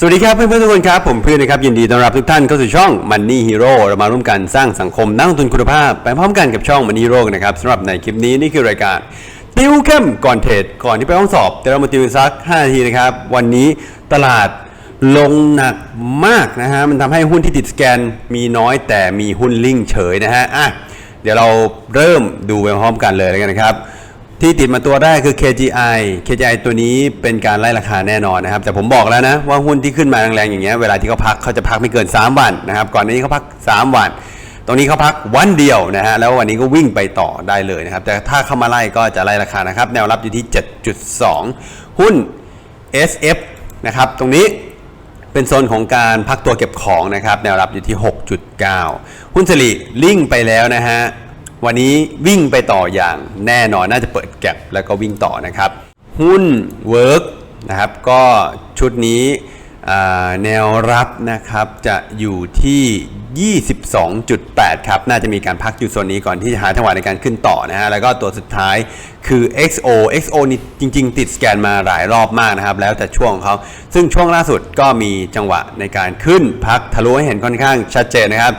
สวัสดีครับเพื่อนๆทุกคนครับ ผมเพื่อนนะครับ ยินดีต้อนรับทุกท่านเข้าสู่ช่อง Money Hero เรามาร่วมกันสร้างสังคมนักลงทุนคุณภาพ ไปพร้อมกันกับช่อง Money Hero นะครับสำหรับในคลิปนี้นี่คือรายการติวเข้มก่อนเทรดก่อนที่ไปห้องสอบเดี๋ยวเรามาติวสัก 5 นาทีนะครับ วันนี้ตลาดลงหนักมากนะฮะมันทำให้หุ้นที่ติดสแกนมีน้อยแต่มีหุ้นลิ่งเฉยนะฮะอะเดี๋ยวเราเริ่มดูไปพร้อมกันเลยแล้วกันนะครับ ที่ติดมาตัวแรกคือ KGI KGI ตัวนี้เป็นการไล่ราคาแน่นอนนะครับ แต่ผมบอกแล้วนะว่าหุ้นที่ขึ้นมาแรงๆอย่างเงี้ยเวลาที่เขาพักเขาจะพักไม่เกิน 3 วันนะครับ ก่อนหน้านี้เขาพัก 3 วัน ตรงนี้เขาพักวันเดียวนะฮะแล้ววันนี้ก็วิ่งไปต่อได้เลยนะครับ แต่ถ้าเข้ามาไล่ก็จะไล่ราคานะครับ แนวรับอยู่ที่ 7.2 หุ้น SF นะครับตรงนี้เป็นโซนของการพักตัวเก็บของนะครับแนวรับอยู่ที่ 6.9 หุ้นสลิลิ่งไปแล้วนะฮะ วันนี้วิ่งไปต่ออย่างแน่นอนน่าจะเปิดแก็บแล้วก็วิ่งต่อนะครับ หุ้นเวิร์กนะครับก็ชุดนี้แนวรับนะครับจะอยู่ที่ 22.8 ครับ น่าจะมีการพักอยู่โซนนี้ก่อนที่จะหาจังหวะในการขึ้นต่อนะฮะ แล้วก็ตัวสุดท้ายคือ XO XO นี่จริง ๆ ติดสแกนมาหลายรอบมากนะครับ แล้วแต่ช่วงของเขา ซึ่งช่วงล่าสุดก็มีจังหวะในการขึ้นพักทะลุให้เห็นค่อนข้างชัดเจนนะครับ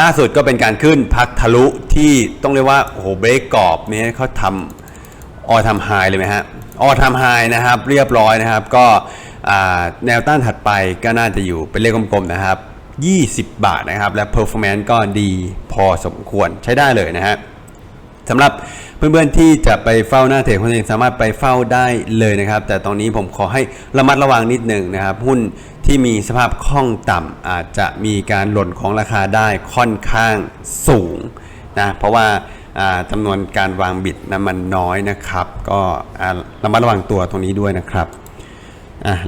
ล่าสุดก็เป็นการขึ้นพักทะลุที่ต้องเรียกว่าโอ้โหเบรกกรอบนี้เขาทำออทำไฮเลยไหมฮะออทำไฮนะครับ เรียบร้อยนะครับ ก็แนวต้านถัดไปก็น่าจะอยู่เป็นเลขกลมๆนะครับ 20 บาทนะครับ และ performance ก็ดีพอสมควรใช้ได้เลยนะฮะสำหรับเพื่อนๆที่จะไปเฝ้าหน้าเทรดคนเองสามารถไปเฝ้าได้เลยนะครับ แต่ตรงนี้ผมขอให้ระมัดระวังนิดหนึ่งนะครับ หุ้น ที่มีสภาพคล่องต่ำอาจจะมีการหล่นของราคาได้ค่อนข้างสูงนะเพราะว่าจำนวนการวางบิดนะมันน้อยนะครับ ก็ระมัดระวังตัวตรงนี้ด้วยนะครับ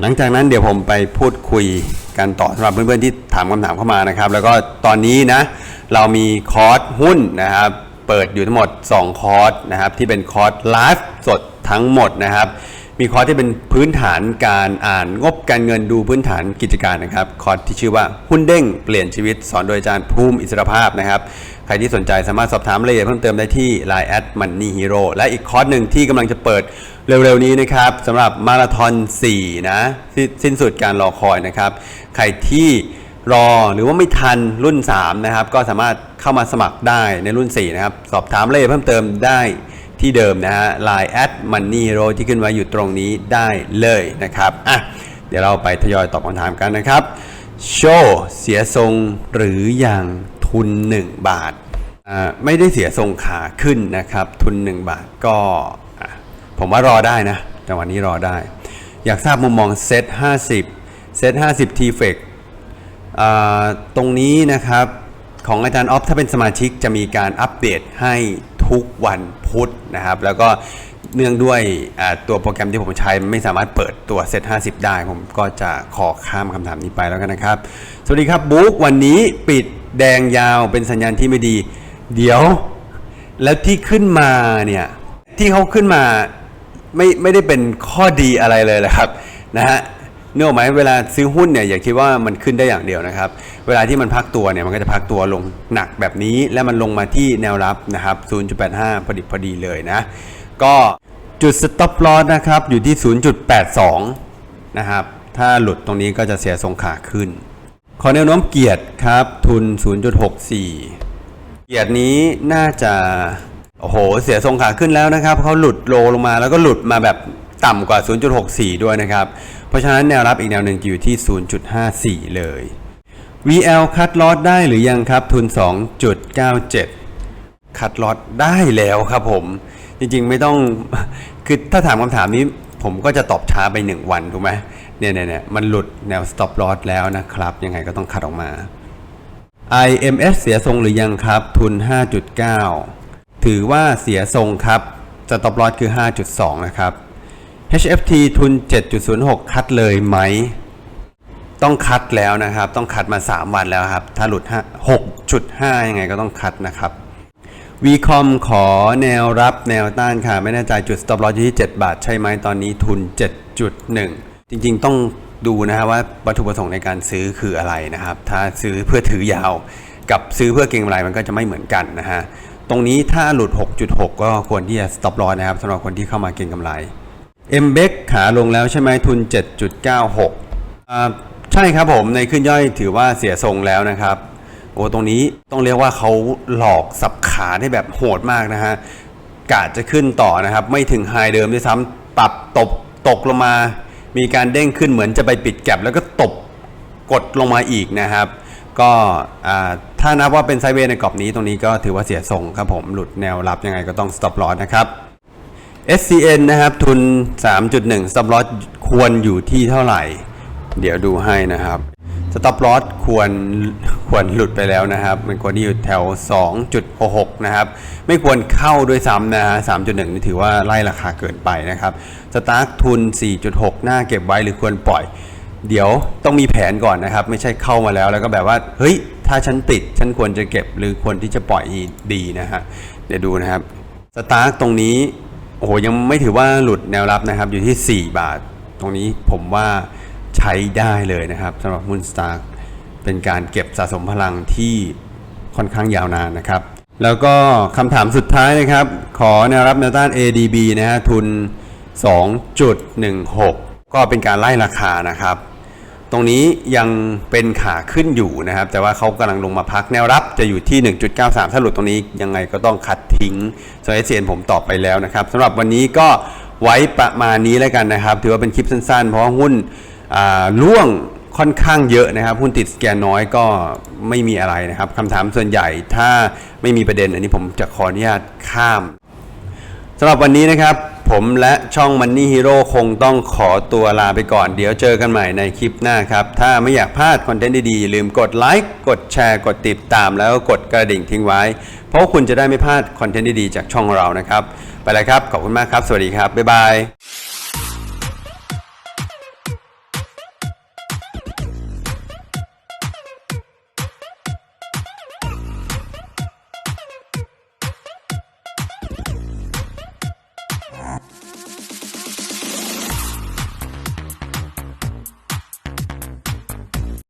หลังจากนั้นเดี๋ยวผมไปพูดคุยกันต่อสำหรับเพื่อนๆที่ถามคำถามเข้ามานะครับ แล้วก็ตอนนี้นะเรามีคอร์สหุ้นนะครับ เปิดอยู่ทั้งหมด 2 คอร์สนะครับที่เป็นคอร์สไลฟ์สดทั้งหมดนะครับ มีคอร์สที่เป็นพื้นฐานการอ่านงบการเงินดูพื้นฐานกิจการนะครับคอร์สที่ชื่อว่าหุ้นเด้งเปลี่ยนชีวิต สอนโดยอาจารย์ภูมิอิสรภาพนะครับใครที่สนใจสามารถสอบถามรายละเอียดเพิ่มเติมได้ที่ Line แอดมันนี่ฮีโร่และอีกคอร์สหนึ่งที่กำลังจะเปิดเร็วๆนี้นะครับสำหรับมาราธอน4นะสิ้นสุดการรอคอยนะครับ ใครที่รอหรือว่าไม่ทันรุ่น 3 นะครับ ก็สามารถเข้ามาสมัครได้ในรุ่น 4 นะครับ สอบถามรายละเอียดเพิ่มเติมได้ ที่เดิมนะฮะ Line แอดมันนี่โรที่ขึ้นไว้อยู่ตรงนี้ได้เลยนะครับอะเดี๋ยวเราไปทยอยตอบคำถามกันนะครับ โชว์เสียทรงหรืออย่างทุน 1 บาทอ่าไม่ได้เสียทรงขาขึ้นนะครับ ทุน 1 บาทก็ผมว่ารอได้นะจังหวะนี้รอได้ อยากทราบมุมมองเซต50เซต50 t f e c อ่าตรงนี้นะครับของอาจารย์ออฟถ้าเป็นสมาชิกจะมีการอัปเดตให้ ทุกวันพุธนะครับ แล้วก็เนื่องด้วยตัวโปรแกรมที่ผมใช้ไม่สามารถเปิดตัวเซต50 ได้ ผมก็จะขอข้ามคำถามนี้ไปแล้วกันนะครับ สวัสดีครับบุ๊กวันนี้ปิดแดงยาวเป็นสัญญาณที่ไม่ดี เดี๋ยว แล้วที่ขึ้นมาเนี่ย ที่เขาขึ้นมาไม่ไม่ได้เป็นข้อดีอะไรเลยแหละครับนะฮะ เนื่องไหมเวลาซื้อหุ้นเนี่ยอย่าคิดว่ามันขึ้นได้อย่างเดียวนะครับ เวลาที่มันพักตัวเนี่ยมันก็จะพักตัวลงหนักแบบนี้ แล้วมันลงมาที่แนวรับนะครับ 0.85 พอดีพอดีเลยนะ ก็จุด stop loss นะครับอยู่ที่ 0.82 นะครับ ถ้าหลุดตรงนี้ก็จะเสียทรงขาขึ้น ขอแนวโน้มเกียรติครับทุน 0.64 เกียรตินี้น่าจะโอ้โห เสียทรงขาขึ้นแล้วนะครับเขาหลุดโลลงมาแล้วก็หลุดมาแบบต่ำกว่า 0.64 ด้วยนะครับ เพราะฉะนั้นแนวรับอีกแนวหนึ่งอยู่ที่ 0.54 เลย VL คัดลอตได้หรือยังครับทุน 2.97 คัดลอตได้แล้วครับผม จริงๆไม่ต้อง คือถ้าถามคำถามนี้ผมก็จะตอบช้าไป 1 วันถูกไหมเนี่ยเนี่ยเนี่ยมันหลุดแนว stop loss แล้วนะครับ ยังไงก็ต้องคัดออกมา IMS เสียทรงหรือยังครับ ทุน 5.9 ถือว่าเสียทรงครับ stop loss คือ 5.2 นะครับ HFT ทุน 7.06 คัดเลยไหม ต้องคัดแล้วนะครับ ต้องคัดมา 3 วันแล้วครับ ถ้าหลุด5 6.5 ยังไงก็ต้องคัดนะครับ VCOM ขอแนวรับแนวต้านค่ะ ไม่แน่ใจจุด stop loss อยู่ที่ 7 บาท ใช่ไหมตอนนี้ทุน 7.1 จริงๆ ต้องดูนะฮะว่าวัตถุประสงค์ในการซื้อคืออะไรนะครับ ถ้าซื้อเพื่อถือยาวกับซื้อเพื่อเก็งกำไรมันก็จะไม่เหมือนกันนะฮะ ตรงนี้ถ้าหลุด 6.6 ก็ควรที่จะ stop loss นะครับสำหรับคนที่เข้ามาเก็งกำไร m b e c ขาลงแล้วใช่ไหมทุน 7.96อ่าใช่ครับผมในขึ้นย่อยถือว่าเสียทรงแล้วนะครับ โอ้ตรงนี้ต้องเรียกว่าเขาหลอกสับขาได้แบบโหดมากนะฮะกะจะขึ้นต่อนะครับ ไม่ถึงไฮเดิมด้วยซ้ำปรับตบตกลงมา มีการเด้งขึ้นเหมือนจะไปปิดแก็บแล้วก็ตบกดลงมาอีกนะครับ ก็ถ้านับว่าเป็นไซเวย์ในกรอบนี้ตรงนี้ก็ถือว่าเสียทรงครับผมหลุดแนวรับยังไงก็ต้อง stop loss นะครับ SCN นะครับ ทุน 3.1 stop loss ควรอยู่ที่เท่าไหร่ เดี๋ยวดูให้นะครับ stop loss ควรควรหลุดไปแล้วนะครับ มันควรที่อยู่แถว 2.66 นะครับ ไม่ควรเข้าด้วยซ้ำนะฮะ 3.1 นี่ถือว่าไล่ราคาเกินไปนะครับ สตาร์ททุน 4.6 หน้าเก็บไว้หรือควรปล่อย เดี๋ยวต้องมีแผนก่อนนะครับ ไม่ใช่เข้ามาแล้วแล้วก็แบบว่า เฮ้ย ถ้าฉันติด ฉันควรจะเก็บหรือควรที่จะปล่อยดีนะฮะ เดี๋ยวดูนะครับ สตาร์ทตรงนี้ โอ้โหยังไม่ถือว่าหลุดแนวรับนะครับอยู่ที่ 4 บาท ตรงนี้ผมว่าใช้ได้เลยนะครับสำหรับหุ้นสตาร์เป็นการเก็บสะสมพลังที่ค่อนข้างยาวนานนะครับ แล้วก็คำถามสุดท้ายนะครับ ขอแนวรับแนวต้าน ADB นะฮะทุน 2.16 ก็เป็นการไล่ราคานะครับ รงนี้ยังเป็นขาขึ้นอยู่นะครับ แต่ว่าเขากำลังลงมาพักแนวรับจะอยู่ที่ 1.93 ถ้าหลุดตรงนี้ยังไงก็ต้องคัดทิ้งส่วนเอเซียนผมตอบไปแล้วนะครับสำหรับวันนี้ก็ไว้ประมาณนี้แล้วกันนะครับ ถือว่าเป็นคลิปสั้นๆ เพราะว่าหุ้นล่วงค่อนข้างเยอะนะครับ หุ้นติดสแกนน้อยก็ไม่มีอะไรนะครับคำถามส่วนใหญ่ถ้าไม่มีประเด็น อันนี้ผมจะขออนุญาตข้ามสำหรับวันนี้นะครับ ผมและช่อง Money Hero คงต้องขอตัวลาไปก่อน เดี๋ยวเจอกันใหม่ในคลิปหน้าครับ ถ้าไม่อยากพลาดคอนเทนต์ดีๆ ลืมกดไลค์กดแชร์กดติดตามแล้วกดกระดิ่งทิ้งไว้ เพราะคุณจะได้ไม่พลาดคอนเทนต์ดีๆ จากช่องเรานะครับ ไปเลยครับ ขอบคุณมากครับ สวัสดีครับ บ๊ายบาย